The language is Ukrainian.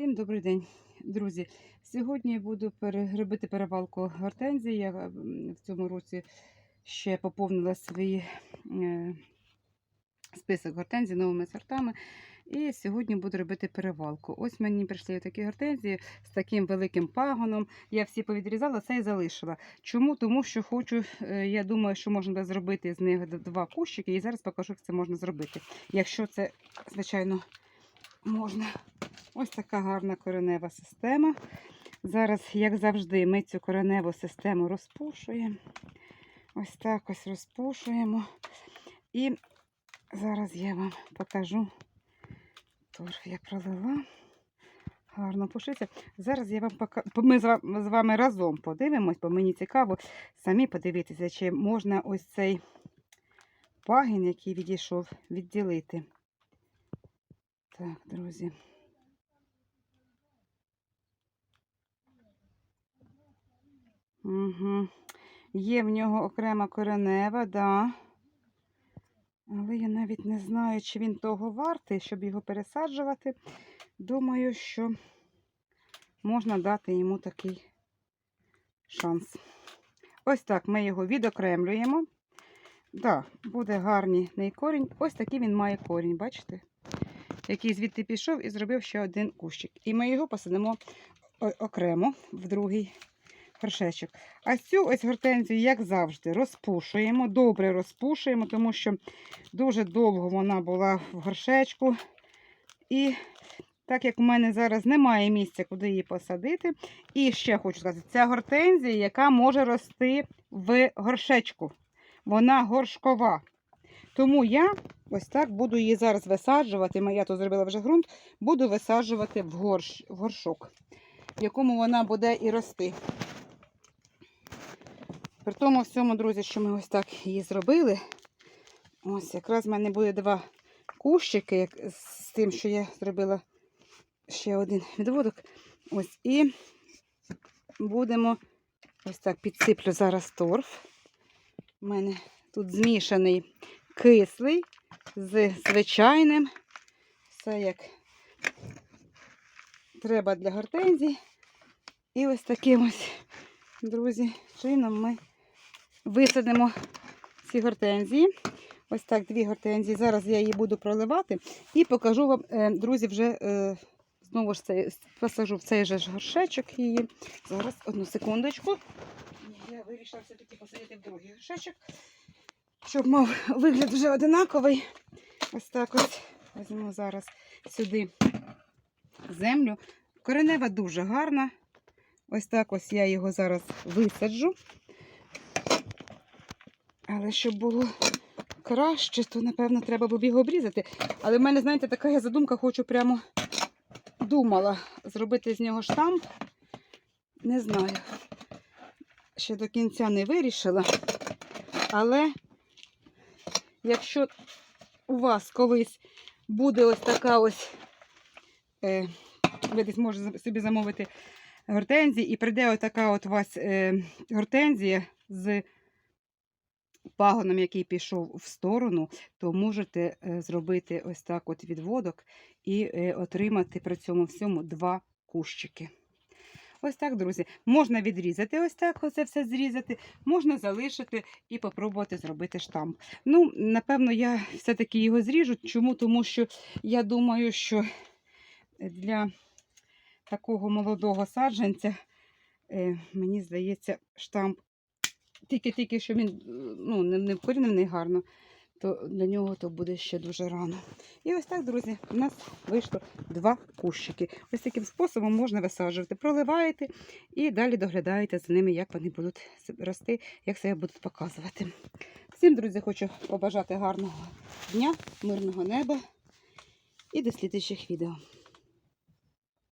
Всім добрий день, друзі. Сьогодні буду робити перевалку гортензії. Я в цьому році ще поповнила свій е, список гортензій новими сортами. І сьогодні буду робити перевалку. Ось мені прийшли такі гортензії з таким великим пагоном. Я всі повідрізала, це і залишила. Чому? Тому що хочу, е, я думаю, що можна зробити з них два кущики, і зараз покажу, як це можна зробити. Якщо це, звичайно, можна. Ось така гарна коренева система. Зараз, як завжди, ми цю кореневу систему розпушуємо. Ось так ось розпушуємо. І зараз я вам покажу. Торф я пролила. Гарно пушиться. Зараз я вам покажу. Ми з вами разом подивимось, бо мені цікаво самі подивитися, чи можна ось цей пагін, який відійшов, відділити. Так, друзі. Угу. Є в нього окрема коренева, да. Але я навіть не знаю, чи він того вартий, щоб його пересаджувати. Думаю, що можна дати йому такий шанс. Ось так ми його відокремлюємо. Да, буде гарний корінь. Ось такий він має корінь, бачите? Який звідти пішов і зробив ще один кущик. І ми його посадимо окремо в другий горшечок. А цю ось гортензію, як завжди, розпушуємо, добре розпушуємо, тому що дуже довго вона була в горшечку. І так як у мене зараз немає місця, куди її посадити. І ще хочу сказати, ця гортензія, яка може рости в горшечку. Вона горшкова. Тому я ось так буду її зараз висаджувати. Я тут зробила вже ґрунт, буду висаджувати в, горш, в горшок, в якому вона буде і рости. При тому всьому, друзі, що ми ось так її зробили. Ось якраз в мене буде два кущики, як з тим, що я зробила ще один відводок. Ось і будемо ось так підсиплю зараз торф. У мене тут змішаний кислий з звичайним. Все як треба для гортензій. І ось таким ось, друзі, чином ми висадимо ці гортензії. Ось так, дві гортензії. Зараз я її буду проливати і покажу вам, е, друзі, вже е, знову ж це посажу в цей же ж горшечок її. Зараз одну секундочку. Я вирішила все-таки посадити в другий горшечок, щоб мав вигляд вже одинаковий. Ось так ось візьму зараз сюди землю. Коренева дуже гарна. Ось так ось я його зараз висаджу. Але щоб було краще, то, напевно, треба б його обрізати. Але в мене, знаєте, така я задумка, хочу прямо думала зробити з нього штамп. Не знаю. Ще до кінця не вирішила. Але якщо у вас колись буде ось така ось, е, ви десь можете собі замовити гортензії, і прийде ось така от у вас е, гортензія з пагоном, який пішов в сторону, то можете е, зробити ось так от відводок і отримати при цьому всьому два кущики. Ось так, друзі. Можна відрізати ось так, оце все зрізати, можна залишити і попробувати зробити штамп. Ну, напевно, я все-таки його зріжу. Чому? Тому що я думаю, що для такого молодого саджанця, е, мені здається, штамп тільки-тільки, що він ну, не вкорінений гарно, то для нього то буде ще дуже рано. І ось так, друзі, у нас вийшло два кущики. Ось таким способом можна висаджувати. Проливаєте і далі доглядаєте за ними, як вони будуть рости, як себе будуть показувати. Всім, друзі, хочу побажати гарного дня, мирного неба і до слідчих відео.